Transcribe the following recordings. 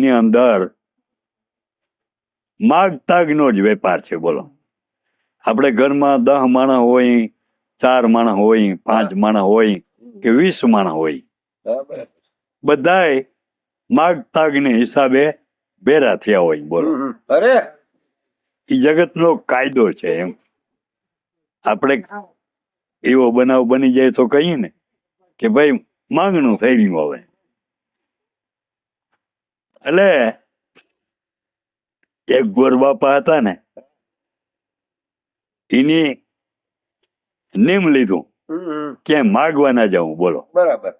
ની અંદર માગ તાગનો જ વેપાર છે બોલો. આપણે ઘરમાં દહ માણસ હોય ચાર માણસ હોય પાંચ માણસ હોય કે વીસ માણસ હોય બધાય માગ તાગને હિસાબે ભેરા થયા હોય બોલો. અરે! એ જગતનો કાયદો છે એમ. આપણે એવો બનાવ બની જાય તો કહીએ ને કે ભાઈ માંગણું થઈ ગયું હવે. એટલે એક ગોરબાપા હતા ને એની નિમ લીધું. ક્યાંય માગવા ના જાઉં બોલો. બરાબર.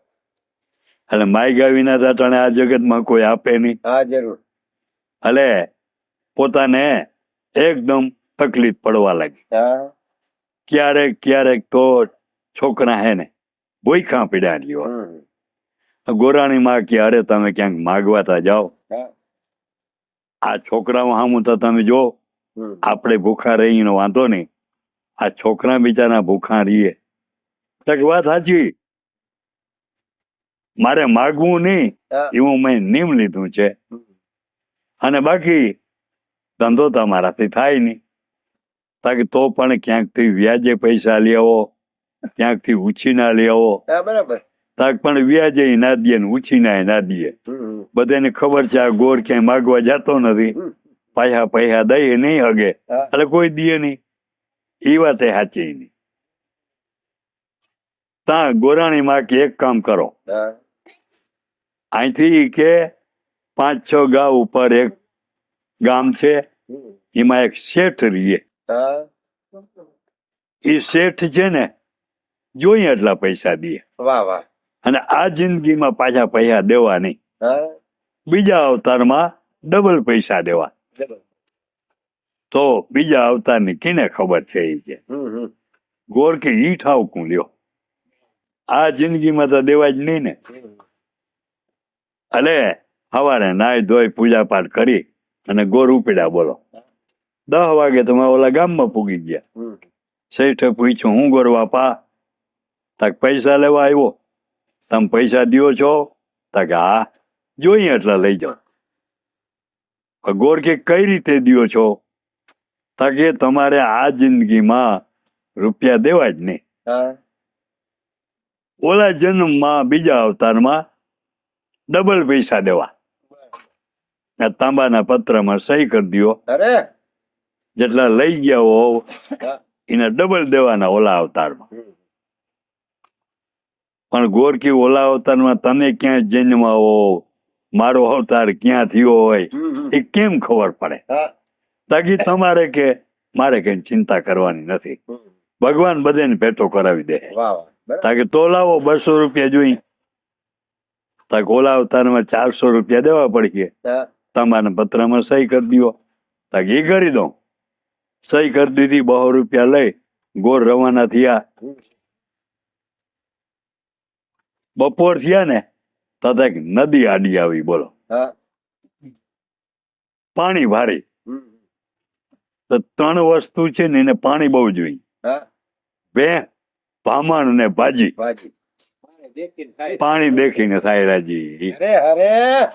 એટલે માગ્યા વિના દાટાણે આ જગતમાં કોઈ આપે નહીં. હા જરૂર. એટલે પોતાને એકદમ તકલીફ પડવા લાગી. ક્યારેક ક્યારેક તો છોકરા હે ને ભૂખા પીડા લ્યો. ગોરાણી માં કે અરે તમે ક્યાંક માગવા તા જાઓ. આ છોકરાઓ હામું તો તમે જો. આપણે ભૂખા રહીને વાંધો નહીં. આ છોકરા બિચારા ભૂખા રહીએ. તક વાત સાચી? મારે માગવું નહીં એવું મેં નિમ લીધું છે. અને બાકી ધંધો તમારાથી થાય નહીં. તાકે તો પણ ક્યાંકથી વ્યાજે પૈસા લેવો ક્યાંકથી ઉછીના લેવો બરાબર. તાક પણ વ્યાજે ના દે ને ઉછીના ના દે. બધાને ખબર છે આ ગોર ક્યાંય માગવા જતો નથી. પૈસા પૈસા દઈએ નહીં હગે. એટલે કોઈ દે નહીં. એ વાત સાચી નહીં તા ગોરાણી માં કે એક કામ કરો. અહીંથી કે પાંચ છ ગામ ઉપર એક ગામ છે. એમાં એક શેઠ રહીએ એ શેઠ છે ને જોઈએ એટલા પૈસા દે. વાહ વાહ. અને આ જિંદગીમાં પાછા પૈસા દેવા નહીં. બીજા અવતારમાં ડબલ પૈસા દેવા. તો બીજા અવતારની કિને ખબર છે એ કે. ગોર કે ઈ ઠાવકું લ્યો. આ જિંદગીમાં તો દેવા જ નહીં ને. અલે સવારે નાય ધોઈ પૂજા પાઠ કરી અને ગોર ઉપડ્યા બોલો. દસ વાગે તમે ઓલા ગામમાં પૂગી ગયા. શેઠે પૂછ્યું હું ગોર બાપા તાક પૈસા લેવા આવ્યો? તમે પૈસા દો છો? તાકે હા જોઈએ એટલે લઈ જાઓ. હવે ગોર કે કઈ રીતે દો છો? તાકે તમારે આ જિંદગીમાં રૂપિયા દેવા જ નહીં ઓલા જન્મમાં બીજા અવતારમાં ડબલ પૈસા દેવા. તાંબાના પત્રમાં સહી કરી દો જેટલા લઈ ગયા હોવ એના ડબલ દેવાના ઓલા અવતારમાં. પણ ગોરકી ઓલા અવતારમાં તમે ક્યાં જન્માવો મારો અવતાર ક્યાં થયો હોય. એ કેમ ખબર પડે? તાકી તમારે કે મારે કઈ ચિંતા કરવાની નથી. ભગવાન બધાને ભેટો કરાવી દે. તાકે તો લાવો બસો રૂપિયા જોઈ. તાકે ઓલા અવતારમાં ચારસો રૂપિયા દેવા પડીએ હા. તમારા પત્રમાં સહી કરી દ્યો. તાકે એ કરી દઉં. સહી કરી દીધી બહો રૂપિયા લઈ ગોર રવાના થયા. બપોર થયા ને તથા એક નદી આડી આવી બોલો. પાણી ભારી. તો ત્રણ વસ્તુ છે ને એને પાણી બહુ જોઈએ બે ભામણ ને ભાજી. પાણી દેખીને થાય રાજી.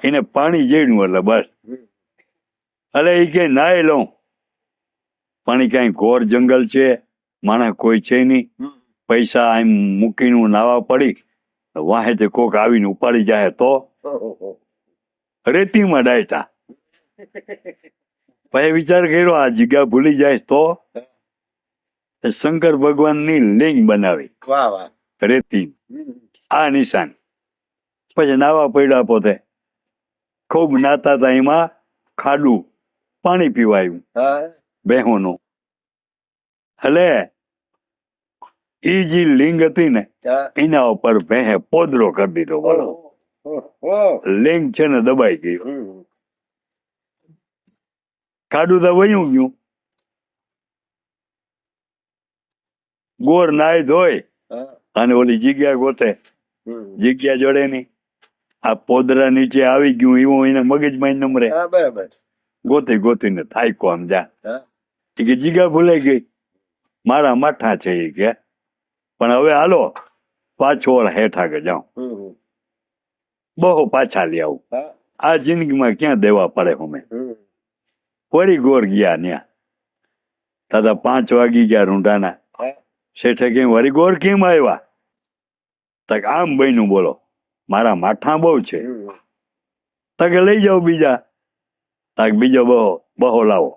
એને પાણી જેડ્યું એટલે બસ. અરે એટલે એ કઈ નાય લઉં. પાણી કઈ ઘોર જંગલ છે માણસ કોઈ છે નહીં. પૈસા એમ મૂકીને નાવા પડી. તો વાહે તે કોક આવીને ઉપાડી જાય તો? રેતીમાં ડાયટા. પછી વિચાર કર્યો આ જગ્યા ભૂલી જાય તો? શંકર ભગવાનની લિંગ બનાવી. રેતી. આ નિશાન. પછી નાવા પડ્યા પોતે. ખૂબ નાતા હતા એમાં ખાડું પાણી પીવાયું. બેહોનું. એટલે એ જે લિંગ હતી ને એના ઉપર ભેહે પોદરો કરી દીધો બોલો. લિંગ છે ને દબાઈ ગયું. કાઢું તો વયું ગયું. ગોર નાય ધોય અને ઓલી જગ્યા ગોતે. જગ્યા જોડે ની આ પોદરા નીચે આવી ગયું એવું એને મગજમાં નમરે. બરાબર. ગોતી ગોતીને થાય કો આમ જા. કે જીગા ભૂલાઈ ગઈ. મારા માઠા છે એ કે. પણ હવે હાલો પાછો હેઠા કે જાઉં બહુ પાછા લઈ આવું. આ જિંદગીમાં ક્યાં દેવા પડે અમે. ફરી ગોર ગયા ન્યા. દાદા પાંચ વાગી ગયા રૂંઢાના. શેઠે કેમ વરી ગોર કેમ આવ્યા? તક આમ બન્યું બોલો મારા માઠા બહુ છે. તકે લઈ જાઓ બીજા. તક બીજો બહો બહો લાવો.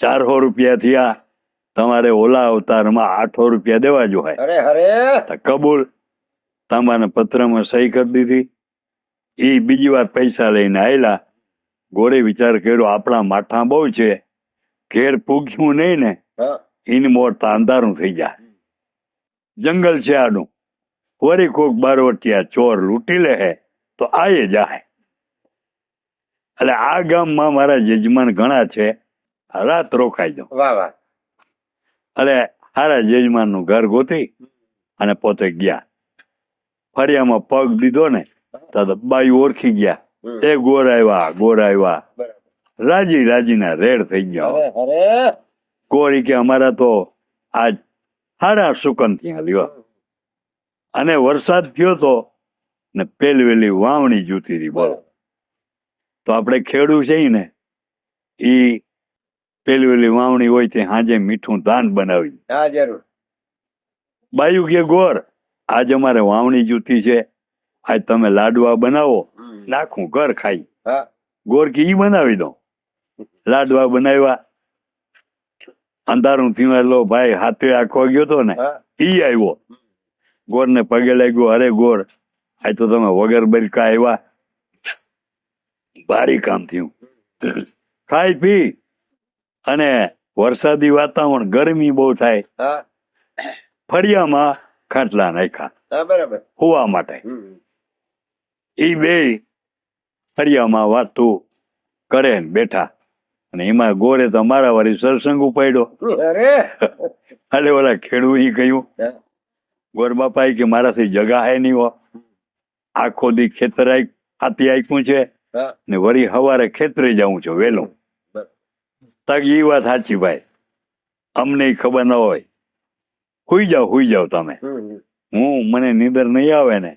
ચારસો રૂપિયા થયા. તમારે ઓલા અવતારમાં આઠો રૂપિયા દેવા જો અરે અરે! કબૂલ. તમારે પત્રમાં સહી કરી દીધી. એ બીજી વાર પૈસા લઈને આવેલા ગોળે વિચાર કર્યો આપણા માઠા બહુ છે. ઘેર પૂગ્યું નહીં ને એની મોર તો અંધારું થઈ જાય. જંગલ છે આનું વરી કોક બારવટિયા ચોર લૂંટી લે તો આયે જાય એટલે આ ગામમાં મારા યજમાન ઘણા છે. રાત રોકાઈ જાઉં. વાહ વાહ. એટલે હારા યજમાનનું ઘર ગોતી અને પોતે ગયા. ફરિયામાં પગ દીધો ને તો બાઈ ઓળખી ગયા. એ ગોર આવ્યા ગોર આવ્યા રાજી રાજીના રેડ થઈ ગયા અરે અરે. કે અમારા તો આજ હારા સુકન ત્યાં લ્યો. અને વરસાદ થયો તો ને પેલી વેલી વાવણી જૂતી હતી બોલો. તો આપણે ખેડૂ છે ને ઈ પેલી પેલી વાવણી હોય તે હાજે મીઠું ધાન બનાવી. હા જરૂર. બાયુ કે ગોર આજ અમારે વાવણી જૂતી છે. આજ તમે લાડવા બનાવો નાખું ઘર ખાઈ. ગોર કે ઈ બનાવી દો લાડવા બનાવ્યા. અંધારું થયું એટલો ભાઈ હાથે આખો ગયો તો ને ઈ આવ્યો. ગોર ને પગે લાગ્યો અરે ગોર આજ તો તમે વગર બરકા આવ્યા. ભારી કામ થયું. ખાઈ પી. અને વરસાદી વાતાવરણ ગરમી બહુ થાય. ફળિયામાં ખાટલા નાખ્યા. બરાબર. હોવા માટે. એ બે ફળિયામાં વાતું કરે ને બેઠા. અને એમાં ગોરે તો મારા વાળી સરસંગ ઉપાડ્યો. અરે. ઓલા ખેડૂ એ કહ્યું. ગોર બાપા કે મારાથી જગા હે નહીં હો. આખો દી ખેતર હાથી આપ્યું છે. ને વળી હવારે ખેતરે જાઉં છું વેલો. તક એ વાત સાચી ભાઈ. અમને ખબર ન હોય. હુઈ જાઓ હુઈ જાઓ તમે. હું મને નીંદર નહીં આવે ને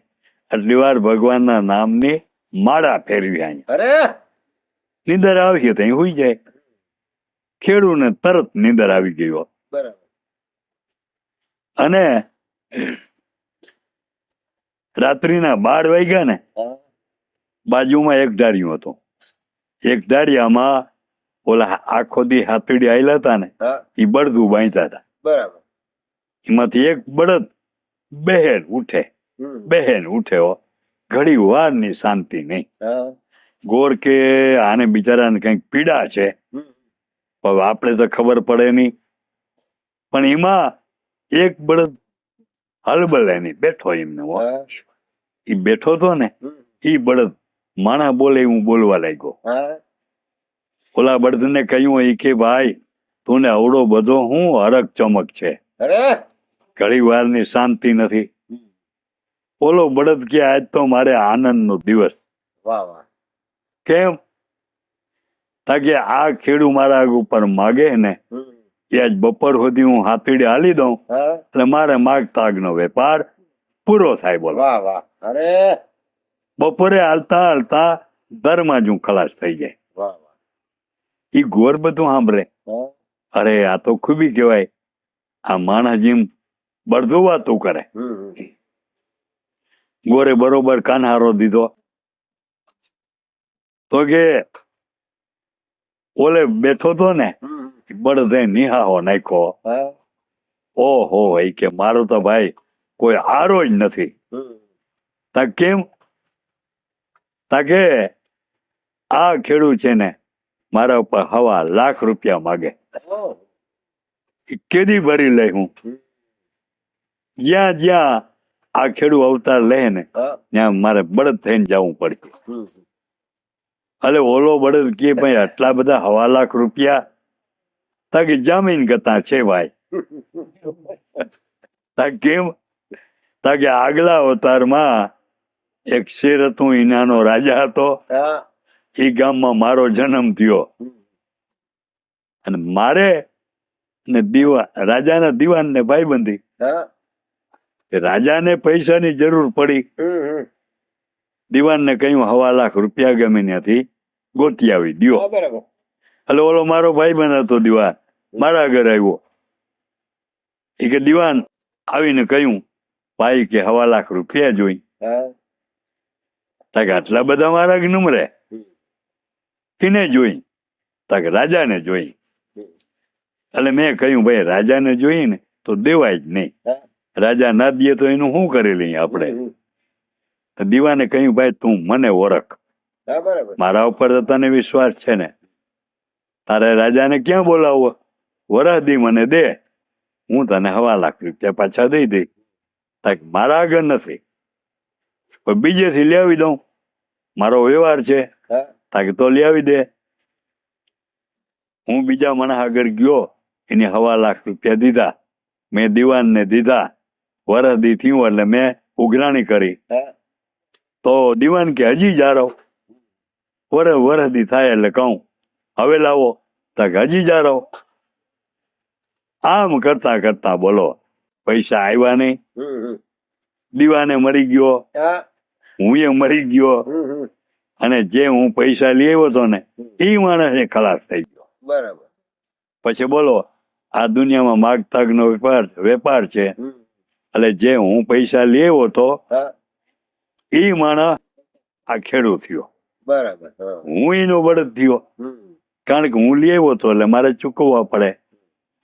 આટલી વાર ભગવાનના નામની માળા ફેરવી અહીંયા અરે! નીંદર આવી ગયો ત્યાં હુઈ જાય. ખેડૂને તરત નીંદર આવી ગયો અને રાત્રિના બાર વાગ્યા ને બાજુમાં એક ધાર્યું હતું. એક ધારિયામાં ઓલા આખો દી હાથડી આયલા હતા ને હા. એ બળદું બાંધતા હતા બરાબર. એમાંથી એક બળદ બહેન ઉઠે. હમ. બહેન ઉઠે હો. ઘડી વારની શાંતિ નહીં. હા. ગોર કે આને બિચારાને કંઈક પીડા છે. હમ. હવે આપણે તો ખબર પડે નહીં. પણ એમાં એક બળદ હલબલે નહીં બેઠો એમને હો. હા. ઈ બેઠો તો ને હમ. ઈ બળદ માણા બોલે હું બોલવા લાગ્યો. હા. ઓલા બળદને કહ્યું એ કે ભાઈ તુને અવડો બધો હું હરક ચમક છે. અરે! ઘણી વારની શાંતિ નથી. ઓલો બળદ કે આજ તો મારે આનંદનો દિવસ. વાહ વાહ. કેમ? તાકે આ ખેડૂ મારા ઉપર માગે ને. એ આજ બપોર સુધી હું હાથીડી હાલી દઉં એટલે મારે માગતાગ નો વેપાર પૂરો થાય બોલો. વાહ વાહ. અરે! બપોરે હાલતા હાલતા દરમાં જ હું ખલાસ થઈ જાય. વાહ ગોર બધું સાંભળે. અરે આ તો ખૂબી કહેવાય. આ માણસ જેમ બળધું વાતું કરે. ગોરે બરોબર કાનહારો દીધો. તો કે ઓલે બેઠો તો ને. બળદે નિહાહો નાખ્યો. હા? ઓહો એ કે મારો તો ભાઈ કોઈ આરો જ નથી. તા કેમ? તાકે આ ખેડૂત છે ને મારા ઉપર હવા લાખ રૂપિયા માગે. કેદી ભરી લઈ હું? જ્યાં જ્યાં આ ખેડૂ અવતાર લે ને ત્યાં મારે બળદ થઈને જવું પડે. હમ. અલે ઓલો બળદ કે ભાઈ આટલા બધા હવા લાખ રૂપિયા? તાકે જામીન ગતા છે ભાઈ. તા કેમ તાકે આગલા અવતારમાં એક શેર હતું ઈનાનો રાજા હતો. એ ગામમાં મારો જન્મ થયો. અને મારે ને દીવા રાજાના દીવાન ને ભાઈબંધી રાજાને પૈસાની જરૂર પડી. હમ. કહ્યું હવા લાખ રૂપિયા ગમે ત્યાંથી ગોતી આવી દ્યો. એટલે ઓલો મારો ભાઈ બન હતો દીવાન. મારા ઘરે આવ્યો. એ કે દીવાન આવીને કહ્યું ભાઈ કે હવા લાખ રૂપિયા જોઈ. તાકે આટલા બધા મારા નમરે. કિને જોઈ તાકે રાજાને જોઈ. એટલે મેં કહ્યું ભાઈ રાજાને જોઈએ ને તો દેવાય જ નહીં. રાજા ના દે તો એનું શું કરી લઈએ આપણે? દીવાને કહ્યું ભાઈ તું મને ઓળખ. મારા ઉપર તને વિશ્વાસ છે ને. તારે રાજાને ક્યાં બોલાવવો? વરદી મને દે. હું તને હવા લાખ રૂપિયા પાછા દઈ દઈ તાક મારા આગળ નથી. બીજેથી લેવી દઉં? મારો વ્યવહાર છે. હા. તાકે તો લેવી દે. હું બીજા માણસ આગળ ગયો એને હવા લાખ રૂપિયા દીધા. મેં દીવાનને દીધા. વરદી થયું એટલે મેં ઉઘરાણી કરી. તો દીવાન કે હજી જારો વર વરદી થાય એટલે કહું હવે લાવો. તો કે હજી જારો આમ કરતા કરતા બોલો પૈસા આવ્યા નહીં. દીવાને મરી ગયો. હું. એ મરી ગયો. અને જે હું પૈસા લેવો હતો ને એ માણસ ખલાસ થઈ ગયો. બરાબર. પછી બોલો આ દુનિયામાં માગ તાગનો વેપાર વેપાર છે. એટલે જે હું પૈસા લેવો હતો એ માણસ આ ખેડૂત થયો. બરાબર હું. એનો બળદ થયો. કારણ કે હું આવ્યો હતો એટલે મારે ચૂકવવા પડે.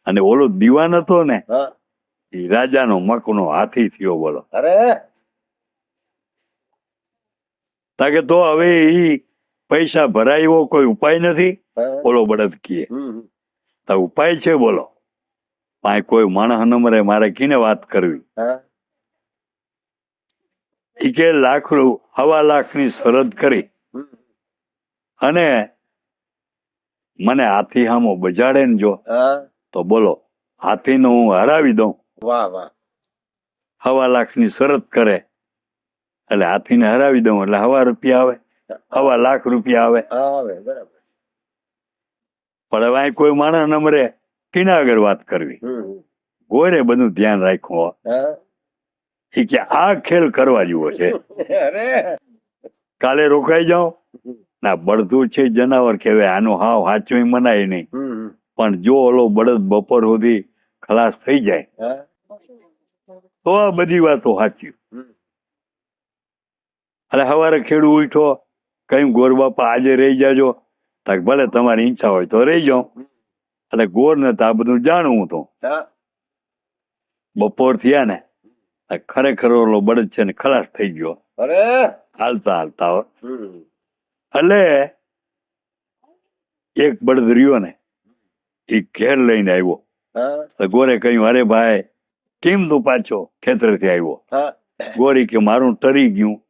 અને ઓલો દીવાન હતો ને એ રાજાનો મકનો હાથી થયો બોલો. અરે! તાકે તો હવે એ પૈસા ભરાય એવો કોઈ ઉપાય નથી. બોલો બળદ કીએ. તો ઉપાય છે બોલો. પાંચ કોઈ માણસ નંબરે મારે કીને વાત કરવી. કે લાખ હવા લાખની શરત કરી. અને મને હાથી હામો બજાડે ને જો તો બોલો હાથીનો હું હરાવી દઉં. વાહ વાહ. હવા લાખની શરત કરે. એટલે હાથીને હરાવી દઉં એટલે હવા રૂપિયા આવે હવા લાખ રૂપિયા આવે. આવે બરાબર. પણ હવે અહીં કોઈ માણસ નમરે કિના આગળ વાત કરવી. ગોરે બધું ધ્યાન રાખવું એ કે આ ખેલ કરવા જેવો છે. અરે. કાલે રોકાઈ જાઓ ના બળધું છે જનાવર કહેવાય આનું હાવ હાચવી મનાય નહીં. પણ જો ઓલો બળદ બપોર સુધી ખલાસ થઈ જાય તો આ બધી વાતો સાચી. એટલે સવારે ખેડૂ ઉઠો કઈ ગોર બાપા આજે રહી જાજો. તક ભલે તમારી ઈચ્છા હોય તો રહી જાઓ એટલે ગોર ને તો આ બધું જાણવું તો. બપોર થયા ને ખરેખર ઓલો બળદ છે ને ખલાસ થઈ ગયો. અરે! હાલતા હાલતા હો. એટલે એક બળદ રહ્યો ને એ ઘેર લઈને આવ્યો. ગોરે કહ્યું અરે ભાઈ કેમ તું પાછો ખેતરેથી આવ્યો? હા. ગોરી કે મારું ટરી ગયું.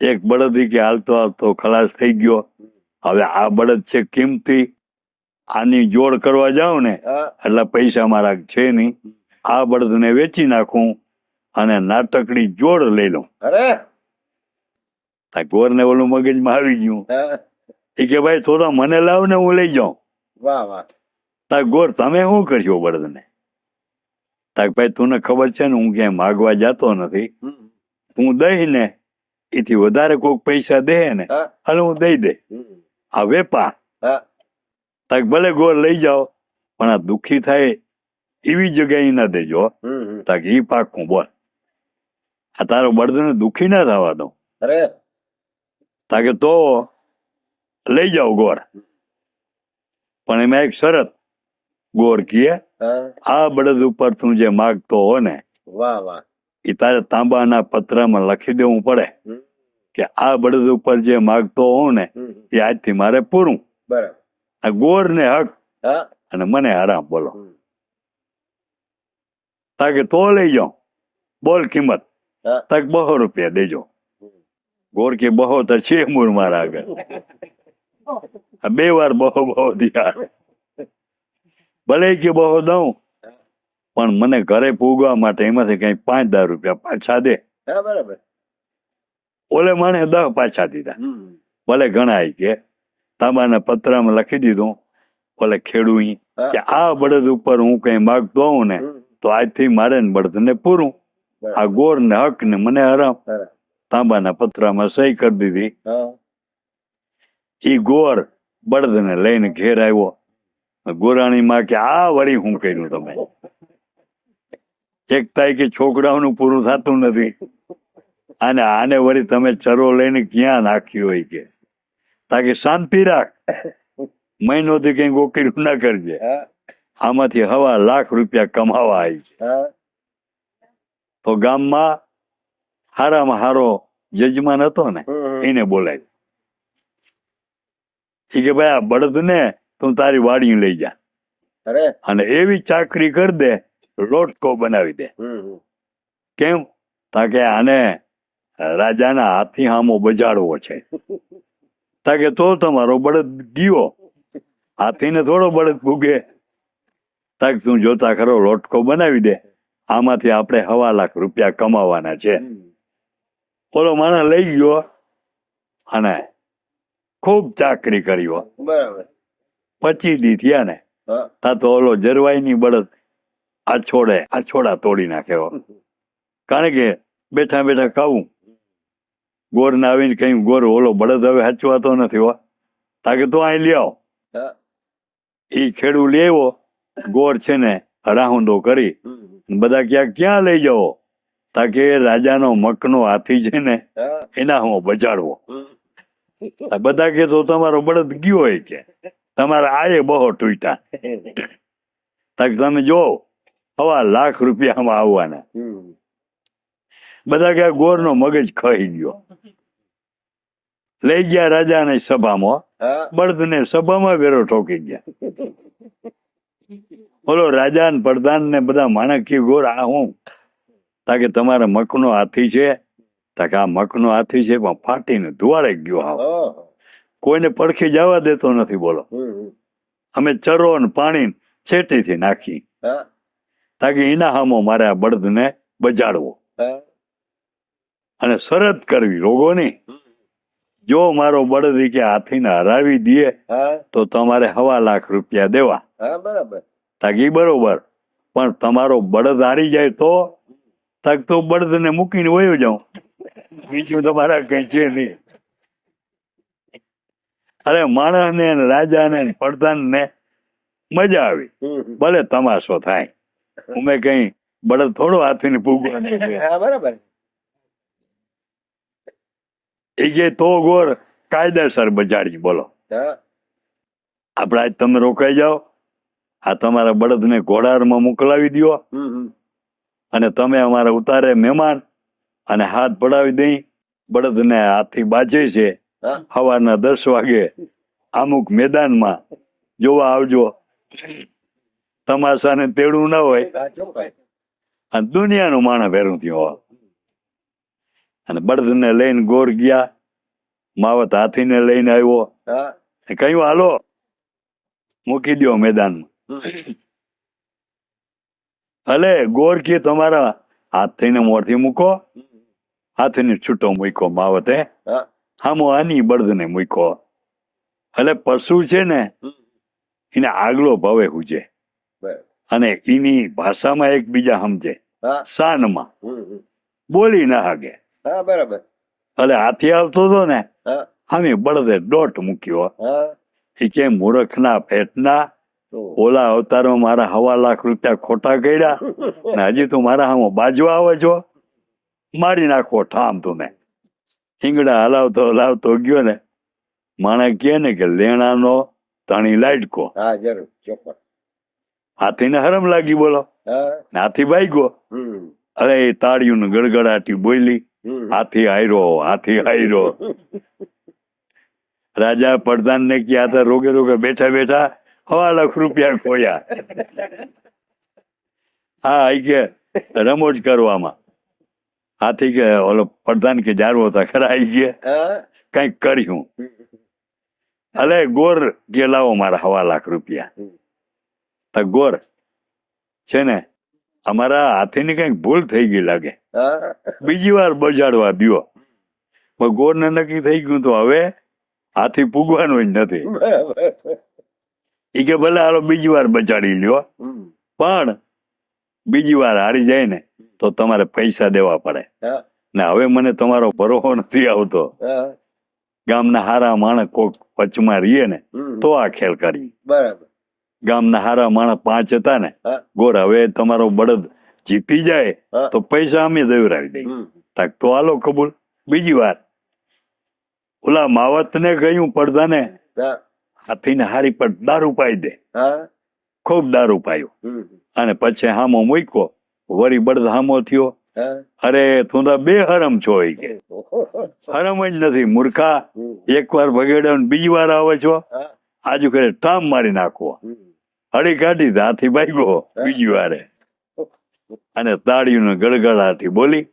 એક બળદ કે હાલતો હાલતો ખલાસ થઈ ગયો. હવે આ બળદ છે કિંમતી. આની જોડ કરવા જાઉં ને એટલે પૈસા મારા છે નહીં. આ બળદને વેચી નાખું અને નાટકડી જોડ લઈ લઉં. અરે! ગોરને ઓલું મગજમાં આવી ગયું. એ કે ભાઈ થોડા મને લાવ ને હું લઈ જાઉં. વાહ વાહ. તા ગોર તમે શું કર્યો બળદને? તા ભાઈ તુને ખબર છે ને હું ક્યાંય માગવા જતો નથી. હું દઈ ને એથી વધારે કોઈક પૈસા દે ને અને હું દઈ દે. આ વેપાર. તક ભલે ગોળ લઈ જાઓ પણ આ દુઃખી થાય એવી જગ્યાએ ના દેજો. તાક ઈ પાકું બોલ. આ તારો બળદને દુઃખી ના થવા દો અરે. તાકે તો લઈ જાઓ ગોળ. પણ એમાં એક શરત. ગોળ કીએ. આ બળદ ઉપર તું જે માગતો હો ને વાહ વાહ. એ તારે તાંબાના પત્રમાં લખી દેવું પડે કે આ બળદ ઉપર જે માગતો હોઉં ને એ આજથી મારે પૂરું. આ ગોર ને હક અને મને આરામ બોલો. તાકે તો લઈ જાઓ બોલ કિંમત. તાક બહો રૂપિયા દેજો. ગોર કે બહો તો છે મૂળ મારા આગળ. બે વાર બહો બહો દિયા. ભલે કે બહો દઉં. પણ મને ઘરે પૂગવા માટે એમાંથી કઈ પાંચ દસ રૂપિયા પાછા દે બરાબર. ઓલે માણે દસ પાછા દીધા. ભલે ગણાય કે તાંબાના પત્રમાં લખી દીધું ભલે ખેડૂઈ. કે આ બળદ ઉપર હું કઈ માગતો હોઉં ને. તો આજથી મારે ને બળદને પૂરું. આ ગોર ને હક ને મને હરામ. તાંબાના પતરામાં સહી કરી દીધી. ઈ ગોર બળદને લઈને ઘેર આવ્યો. ગોરાણી માં કે આ વળી હું કર્યું તમે? એક થાય કે છોકરાઓનું પૂરું થતું નથી. અને આને વળી તમે ચરો લઈને ક્યાં નાખ્યું હોય કે? તાકે શાંતિ રાખ. મહિનોથી કઈ ગોકીડું ના કરજે. આમાંથી હવા લાખ રૂપિયા કમાવા આવી છે. તો ગામમાં હારામાં હારો યજમાન હતો ને એને બોલાય એ કે ભાઈ આ બળદ ને તું તારી વાડી લઈ જા. અને એવી ચાકરી કરી દે લોટકો બનાવી દે. કેમ? તાકે આને રાજાના હાથી હામો બજાડવો છે. તાકે તો તમારો બળદ ગયો. હાથીને થોડો બળદ ભૂગે. તાકે તું જોતા ખરો લોટકો બનાવી દે. આમાંથી આપણે હવા લાખ રૂપિયા કમાવાના છે. ઓલો માણસ લઈ ગયો અને ખૂબ ચાકરી કર્યો બરાબર. પચી દી થયા ને. તા તો ઓલો જરવાઈની બળદ આ છોડે આ છોડા તોડી નાખે કારણ કે બેઠા બેઠા ખાવું ગોર ને આવીને કઈ ગોર ઓલો બળદ હવે હાચવાતો નથી હો. તાકે તું અહીં લઈ આવો હા. ઈ ખેડૂ લઈ ગોર છે ને રાહુંદો કરી. બધા ક્યાં ક્યાં લઈ જાઓ? તાકે રાજાનો મકનો હાથી છે ને એના હું બજાડવો. બધા કે તો તમારો બળદ ગયો હોય કે? તમારા આયે બહુ તૂટ્યા. તાકે તમે જો હવા લાખ રૂપિયામાં આવવાના. બધા કે ગોરનો મગજ ખાઈ ગયો. લઈ ગયા રાજાને સભામાં. બળદને સભામાં વેરો ઠોકી ગયા. બોલો રાજા ને પ્રધાન ને બધા માણકી ગોર આ હું? તાકે તમારા મકનો હાથી છે. તાકે આ મકનો હાથી છે પણ ફાટીને ધુવાડે ગયો હાવ કોઈને પડખી જવા દેતો નથી બોલો. અમે ચરો ને પાણી છેટીથી નાખી. હા. તાકે એના હામો મારે આ બળદને બજાડવો. અને શરત કરવી રોગોની જો મારો બળદ કે હાથીને હરાવી દે તો તમારે હવા લાખ રૂપિયા દેવા. બરાબર. તાકી બરોબર. પણ તમારો બળદ હારી જાય તો તાક તો બળદને મૂકીને વયો જાઉં. બીજું તમારા કઈ છે નહીં. અરે માણસને ને રાજાને ને પ્રધાનને મજા આવી. ભલે તમાશો થાય. ઉમે કઈ બળદ થોડો હાથીને છે બરાબર. એ કે તો ગોર કાયદેસર બજાડી બોલો. આપણે આજ તમે રોકાઈ જાઓ. આ તમારા બળદને ઘોડારમાં મોકલાવી હમ. અને તમે અમારા ઉતારે મહેમાન અને હાથ પડાવી દઈ. બળદને હાથથી બાજે છે. સવારના દસ વાગે અમુક મેદાનમાં જોવા આવજો. તમાશાને તેડું ના હોય. અને દુનિયાનું માણા ભેરું થયું હોય. અને બળદને લઈને ગોર ગયા માવત હાથીને લઈને આવ્યો. કહ્યું હાલો મૂકી દો મેદાનમાં. હમ. હલે ગોર કે તમારા હાથીને મોરથી મૂકો. હાથી હાથીને છૂટો મૂકો માવતે. હામો આની બળદને મૂકો એટલે પશુ છે ને એને આગલો ભાવે હુજે. અને એની ભાષામાં એકબીજા સમજે. શાનમાં. બોલી ના હગે. હા બરાબર. એટલે હાથી આવતો હતો ને અમે બળદે દોટ મૂક્યો. એ કે મૂર્ખના પેટના તો. ઓલા અવતારમાં મારા હવા લાખ રૂપિયા ખોટા કર્યા ને હજી તું મારા હામો બાજુ આવે છો? મારી નાખો ઠામ તું હિંગડા હલાવતો હલાવતો ગયો ને માણે કહે ને કે લેણાનો તણી લાઈટકો હા જરૂર. ચોક્કસ. હાથીને હરમ લાગી બોલો. હાથી ભાગ્યો. અરે એ તાળીયું ગડગડાટી બોલી. હાથી આયરો હાથી આયરો. રાજા પ્રધાન ને ક્યાં હતા રોગે રોગે બેઠા બેઠા હવા લાખ રૂપિયા ખોયા. હા એ કે રમોજ કરવામાં. હાથી કે ઓલો પ્રધાન કે જારવો હતા ખરા આઈ ગયા કંઈક કર્યું. અલે ગોર કે લાવો મારા હવા લાખ રૂપિયા હમ. તો છે ને અમારા હાથીની કંઈક ભૂલ થઈ ગઈ લાગે. બીજી વાર બજાડવા દો પણ ગોરને નક્કી થઈ ગયું તો હવે હાથી પૂગવાનું જ નથી. એ કે ભલે હાલો બીજી વાર બચાડી લ્યો. પણ બીજી વાર હારી જાય ને તો તમારે પૈસા દેવા પડે. ને હવે મને તમારો ભરોહો નથી આવતો. ગામના હારા માણસ કોક વચમાં રહીએ ને તો આ ખેલ કરી. બરાબર. ગામના હારા માણસ પાંચ હતા ને ગોળ ગોર હવે તમારો બળદ જીતી જાય તો પૈસા અમે દેવરાવી દઈએ. તક તો આલો કબૂલ. બીજી વાર. ઓલા માવતને કહ્યું પડદાને હાથી હાથીને હારી પર દારૂ પાઈ દે. ખૂબ દારૂ પાયો. અને પછી હામો મૂક્યો. વરી બળદ હામો થયો. અરે તું તો બે હરમ છો કે. હરમ જ નથી મૂર્ખા. એક વાર ભગેડ્યો ને બીજી વાર આવે છો. આજુ કરે ટામ મારી નાખવો. હળી કાઢી હાથી ભાગ્યો બીજી વારે. અને તાળીઓને ગળગળાટી બોલી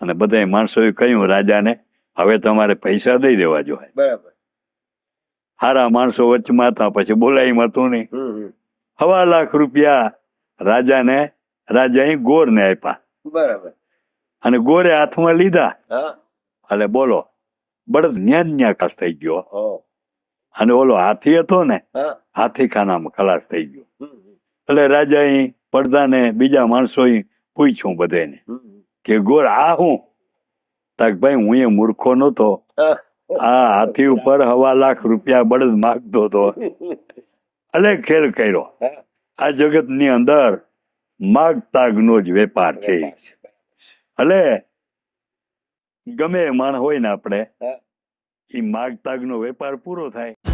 અને બધા માણસોએ કહ્યું રાજાને હવે તમારે પૈસા દઈ દેવા જોઈએ બરાબર. હારા માણસો વચમાં હતા પછી બોલાય હતું નહીં. હવા લાખ રૂપિયા રાજાને રાજાએ ગોરને આપ્યા. બરાબર. અને ગોરે હાથમાં લીધા. એટલે બોલો બળદ ન્યા ન્યા કાસ થઈ ગયો. અને ઓલો હાથી હતો ને હાથી ખાનામાં ખલાસ થઈ ગયો. એટલે રાજાએ પડદાને બીજા માણસો પૂછ્યું બધાને. કે ગોર આ હું? તાક ભાઈ હું એ મૂર્ખો નતો આ હાથી ઉપર હવા લાખ રૂપિયા બળદ માગતો હતો. એટલે ખેલ કર્યો. આ જગતની અંદર માગ તાગનો જ વેપાર છે. એટલે ગમે માણ હોય ને આપણે. એ માગ તાગનો વેપાર પૂરો થાય.